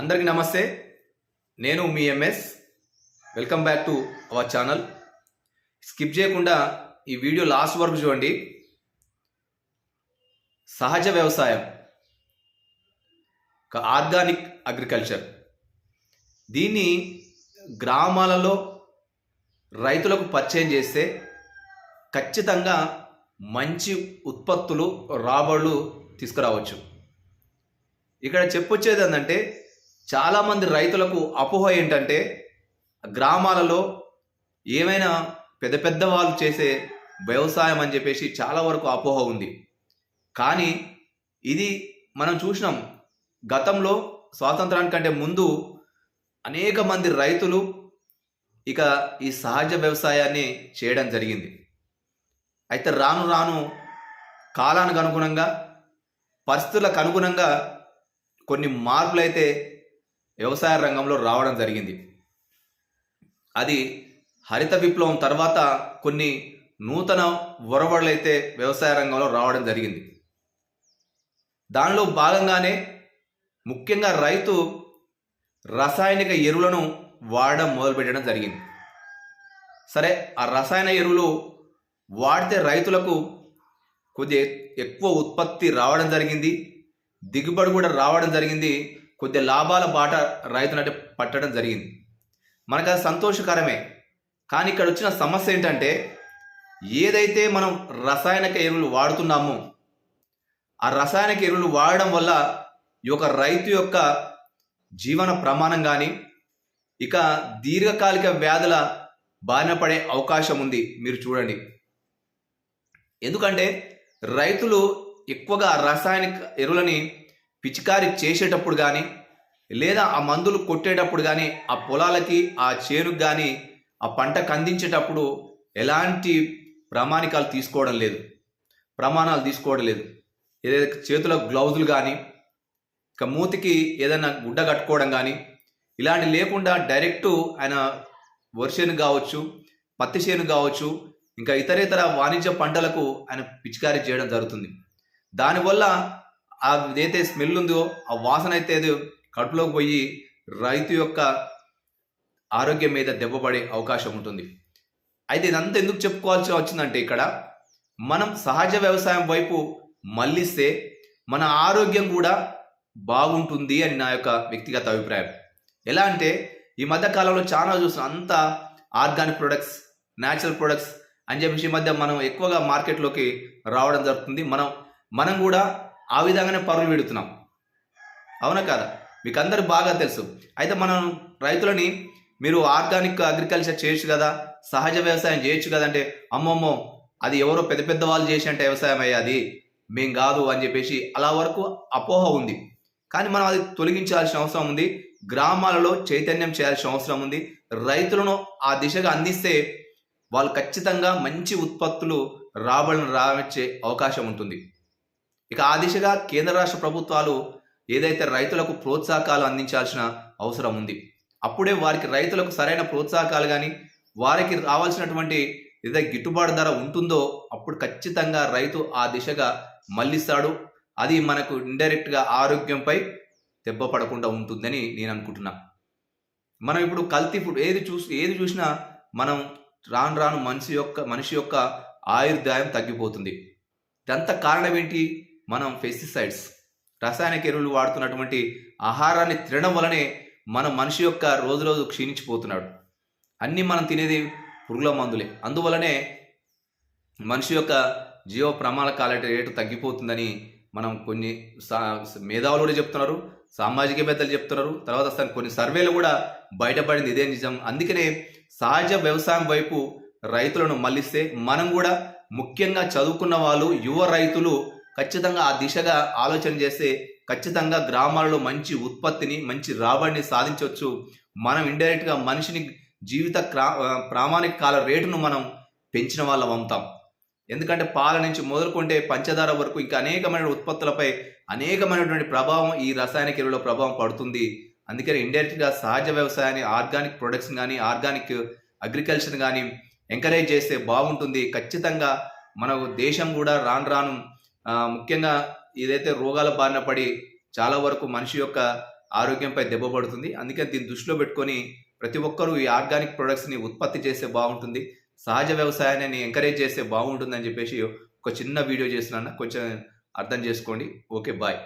అందరికీ నమస్తే. నేను మీ MS. Welcome back to our channel skip చేయకుండా ఈ వీడియో లాస్ట్ వరకు చూడండి. సహజ వ్యవసాయం. ఒక ఆర్గానిక్ అగ్రికల్చర్. దీన్ని గ్రామాలలో రైతులకు పరిచయం చేస్తే ఖచ్చితంగా మంచి ఉత్పత్తులు రాబడులు తీసుకురావచ్చు. ఇక్కడ చెప్పొచ్చేది ఏంటంటే చాలామంది రైతులకు అపోహ ఏంటంటే గ్రామాలలో ఏమైనా పెద్ద పెద్ద వాళ్ళు చేసే వ్యవసాయం అని చెప్పేసి చాలా వరకు అపోహ ఉంది. కానీ ఇది మనం చూసినాం. గతంలో స్వాతంత్రానికంటే ముందు అనేక మంది రైతులు ఇక ఈ సహజ వ్యవసాయాన్ని చేయడం జరిగింది. అయితే రాను రాను కాలానికి అనుగుణంగా పరిస్థితులకు అనుగుణంగా కొన్ని మార్పులు అయితే వ్యవసాయ రంగంలో రావడం జరిగింది. అది హరిత విప్లవం తర్వాత కొన్ని నూతన ఒరవడులు వ్యవసాయ రంగంలో రావడం జరిగింది. దానిలో భాగంగానే ముఖ్యంగా రైతు రసాయనిక ఎరువులను వాడడం మొదలుపెట్టడం జరిగింది. సరే ఆ రసాయన ఎరువులు వాడితే రైతులకు కొద్దిగా ఎక్కువ ఉత్పత్తి రావడం జరిగింది దిగుబడి కూడా రావడం జరిగింది. కొద్ది లాభాల బాట రైతునట్టు పట్టడం జరిగింది. మనకు అది సంతోషకరమే. కానీ ఇక్కడ వచ్చిన సమస్య ఏంటంటే ఏదైతే మనం రసాయనిక ఎరువులు వాడుతున్నామో ఆ రసాయనిక ఎరువులు వాడడం వల్ల ఈ యొక్క రైతు యొక్క జీవన ప్రమాణం కానీ ఇక దీర్ఘకాలిక వ్యాధుల బారిన పడే అవకాశం ఉంది. మీరు చూడండి. ఎందుకంటే రైతులు ఎక్కువగా రసాయనిక ఎరువులని పిచికారి చేసేటప్పుడు కానీ లేదా ఆ మందులు కొట్టేటప్పుడు కానీ ఆ పొలాలకి ఆ చేనుకు కానీ ఆ పంటకు అందించేటప్పుడు ఎలాంటి ప్రామాణికాలు తీసుకోవడం లేదు. ప్రమాణాలు తీసుకోవడం లేదు. ఏదైతే చేతుల గ్లౌజులు కానీ ఇక మూతికి ఏదైనా గుడ్డ కట్టుకోవడం కానీ ఇలాంటి లేకుండా డైరెక్ట్ ఆయన వరిసేను కావచ్చు పత్తి చేను కావచ్చు ఇంకా ఇతరేతర వాణిజ్య పంటలకు ఆయన పిచికారీ చేయడం జరుగుతుంది. దానివల్ల అదైతే స్మెల్ ఉందో ఆ వాసన అయితే ఏదో కడుపులోకి పోయి రైతు యొక్క ఆరోగ్యం మీద దెబ్బపడే అవకాశం ఉంటుంది. అయితే ఇదంతా ఎందుకు చెప్పుకోవాల్సి వచ్చిందంటే ఇక్కడ మనం సహజ వ్యవసాయం వైపు మళ్ళిస్తే మన ఆరోగ్యం కూడా బాగుంటుంది అని నా యొక్క వ్యక్తిగత అభిప్రాయం. ఎలా అంటే ఈ మధ్య కాలంలో చాలా చూసిన అంతా ఆర్గానిక్ ప్రొడక్ట్స్ న్యాచురల్ ప్రొడక్ట్స్ అని చెప్పేసి ఈ మధ్య మనం ఎక్కువగా మార్కెట్లోకి రావడం జరుగుతుంది. మనం మనం కూడా ఆ విధంగానే పరులు పెడుతున్నాం అవునా కాదా? మీకు అందరు బాగా తెలుసు. అయితే మనం రైతులని మీరు ఆర్గానిక్ అగ్రికల్చర్ చేయొచ్చు కదా? సహజ వ్యవసాయం చేయొచ్చు కదా అంటే అమ్మమ్మో అది ఎవరో పెద్ద పెద్ద వాళ్ళు చేసినట్టు వ్యవసాయం అయ్యాది? మేం కాదు అని చెప్పేసి అలా వరకు అపోహ ఉంది. కానీ మనం అది తొలగించాల్సిన అవసరం ఉంది. గ్రామాలలో చైతన్యం చేయాల్సిన అవసరం ఉంది. రైతులను ఆ దిశగా అందిస్తే వాళ్ళు ఖచ్చితంగా మంచి ఉత్పత్తులు రాబడిని రావచ్చే అవకాశం ఉంటుంది. ఇక ఆ దిశగా కేంద్ర రాష్ట్ర ప్రభుత్వాలు ఏదైతే రైతులకు ప్రోత్సాహకాలు అందించాల్సిన అవసరం ఉంది అప్పుడే వారికి రైతులకు సరైన ప్రోత్సాహకాలు కానీ వారికి రావాల్సినటువంటి ఏదైతే గిట్టుబాటు ధర ఉంటుందో అప్పుడు ఖచ్చితంగా రైతు ఆ దిశగా మళ్ళిస్తాడు అది మనకు ఇండైరెక్ట్గా ఆరోగ్యంపై దెబ్బ పడకుండా ఉంటుందని నేను అనుకుంటున్నా. మనం ఇప్పుడు కల్తీ ఫుడ్ ఏది చూసి ఏది చూసినా మనం రాను రాను మనిషి యొక్క మనిషి యొక్క ఆయుర్దాయం తగ్గిపోతుంది. ఇదంతా కారణం ఏంటి? మనం పెస్టిసైడ్స్ రసాయనిక ఎరువులు వాడుతున్నటువంటి ఆహారాన్ని తినడం వలనే మన మనిషి యొక్క రోజు రోజు క్షీణించిపోతున్నాడు. అన్నీ మనం తినేది పురుగుల మందులే. అందువలనే మనిషి యొక్క జీవ ప్రమాణ కాలేట రేటు తగ్గిపోతుందని మనం కొన్ని సా మేధావులు కూడా చెప్తున్నారు సామాజికవేత్తలు చెప్తున్నారు. తర్వాత అసలు కొన్ని సర్వేలు కూడా బయటపడింది ఇదే నిజం. అందుకనే సహజ వ్యవసాయం వైపు రైతులను మళ్ళిస్తే మనం కూడా ముఖ్యంగా చదువుకున్న వాళ్ళు యువ రైతులు ఖచ్చితంగా ఆ దిశగా ఆలోచన చేస్తే ఖచ్చితంగా గ్రామాలలో మంచి ఉత్పత్తిని మంచి రాబడిని సాధించవచ్చు. మనం ఇండైరెక్ట్గా మనిషిని జీవిత క్రా ప్రామాణిక కాల రేటును మనం పెంచిన వాళ్ళం అవుతాం. ఎందుకంటే పాల నుంచి మొదలుకుంటే పంచదార వరకు ఇంకా అనేకమైన ఉత్పత్తులపై అనేకమైనటువంటి ప్రభావం ఈ రసాయనిక ఎరువుల ప్రభావం పడుతుంది. అందుకని ఇండైరెక్ట్గా సహజ వ్యవసాయాన్ని ఆర్గానిక్ ప్రొడక్ట్స్ కానీ ఆర్గానిక్ అగ్రికల్చర్ కానీ ఎంకరేజ్ చేస్తే బాగుంటుంది. ఖచ్చితంగా మన దేశం కూడా రాను రాను ముఖ్యంగా ఏదైతే రోగాల బారిన పడి చాలా వరకు మనిషి యొక్క ఆరోగ్యంపై దెబ్బ పడుతుంది. అందుకని దీన్ని దృష్టిలో పెట్టుకొని ప్రతి ఒక్కరూ ఈ ఆర్గానిక్ ప్రొడక్ట్స్ని ఉత్పత్తి చేస్తే బాగుంటుంది. సహజ వ్యవసాయాన్ని ఎంకరేజ్ చేస్తే బాగుంటుందని చెప్పేసి ఒక చిన్న వీడియో చేస్తున్నాను. కొంచెం అర్థం చేసుకోండి. Okay bye.